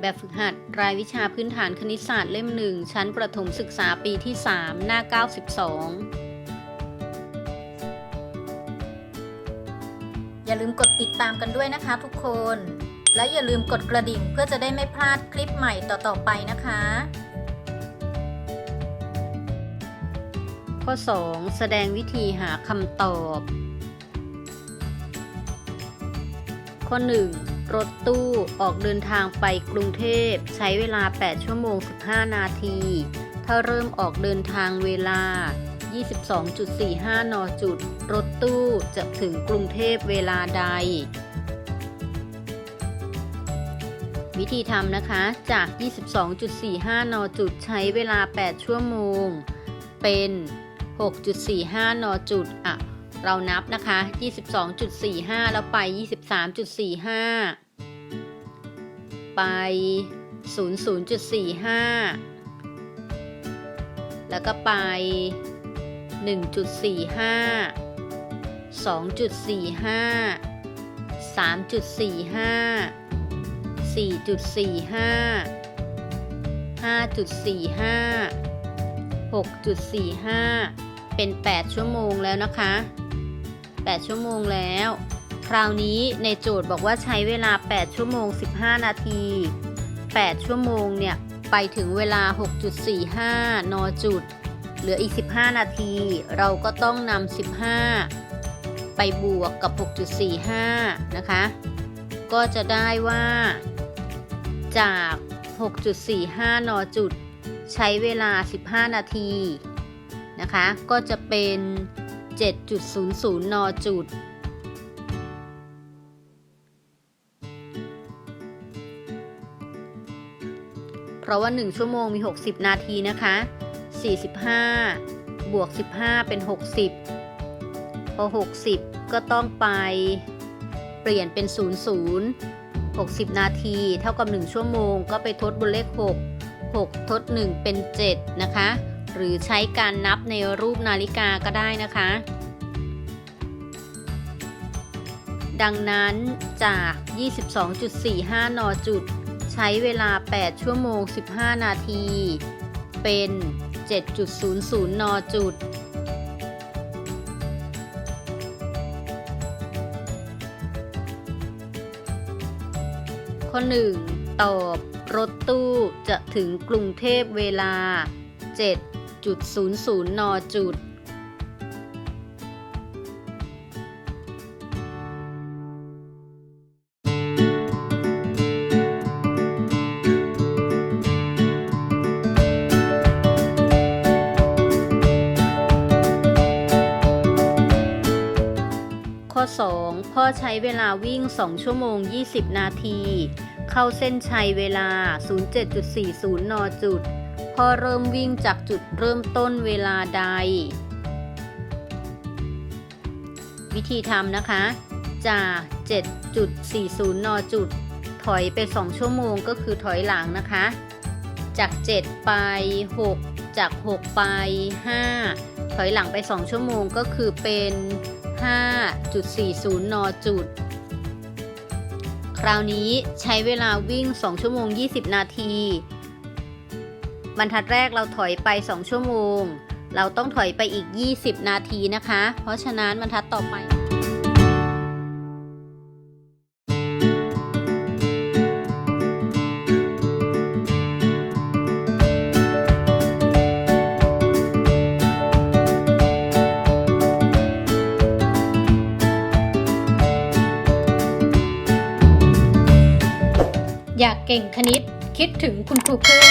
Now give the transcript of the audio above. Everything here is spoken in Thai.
แบบฝึกหัด รายวิชาพื้นฐานคณิตศาสตร์เล่มหนึ่งชั้นประถมศึกษาปีที่ 3 หน้า 92 อย่าลืมกดติดตามกันด้วยนะคะทุกคน และอย่าลืมกดกระดิ่งเพื่อจะได้ไม่พลาดคลิปใหม่ต่อ ๆ ไปนะคะ ข้อ 2 แสดงวิธีหาคำตอบ ข้อ 1 รถตู้ออกเดินทางไปกรุงเทพ ใช้เวลา 8 ชั่วโมง 15 นาที ถ้าเริ่มออกเดินทางเวลา 22.45 น จุด รถตู้จะถึงกรุงเทพเวลาใด วิธีทำนะคะ จาก 22.45 น จุด ใช้เวลา 8 ชั่วโมง เป็น 6.45 น จุดอะ เรานับนะคะ 22.45 แล้วไป 23.45 ไป 00.45 แล้วก็ไป 1.45 2.45 3.45 4.45 5.45 6.45 เป็น 8 ชั่วโมงแล้วนะคะ 8 ชั่วโมงแล้ว คราวนี้ในโจทย์บอกว่าใช้เวลา 8 ชั่วโมง 15 นาที 8 ชั่วโมงเนี่ย ไปถึงเวลา 6.45 นจุด เหลืออีก 15 นาที เราก็ต้องนำ 15 ไปบวกกับ 6.45 นะคะ ก็จะได้ว่า จาก 6.45 นจุด ใช้เวลา 15 นาที นะคะ ก็จะเป็น 7.00 น จุด เพราะว่า 1 ชั่วโมงมี 60 นาทีนะคะ 45 บวก 15 เป็น 60 พอ 60 ก็ต้องไปเปลี่ยนเป็น 00 60 นาที เท่ากับ 1 ชั่วโมง ก็ไปทดบนเลข 6 6 ทด 1 เป็น 7 นะคะ หรือใช้การนับในรูปนาฬิกาก็ได้นะคะ ดังนั้นจาก 22.45 นจุด ใช้เวลา 8 ชั่วโมง 15 นาที เป็น 7.00 นจุดข้อ 1 ตอบ รถตู้จะถึงกรุงเทพเวลา 7.00นจุดข้อ 2 พ่อใช้เวลาวิ่ง 2 ชั่วโมง 20 นาที เข้าเส้นชัยเวลา 07.40 น จุด พ่อเริ่มวิ่งจากจุดเริ่มต้นเวลาใด วิธีทำนะคะ จาก 7.40 น จุด ถอยไป 2 ชั่วโมงก็คือถอยหลังนะคะ จาก 7 ไป 6 จาก 6 ไป 5 ถอยหลังไป 2 ชั่วโมงก็คือเป็น 5.40 น จุดคราวนี้ใช้เวลาวิ่ง 2 ชั่วโมง 20 นาที บรรทัดแรกเราถอยไป 2 ชั่วโมง เราต้องถอยไปอีก 20 นาทีนะคะ เพราะฉะนั้นบรรทัดต่อไป อยากเก่งคณิตคิดถึงคุณครูพึ่ง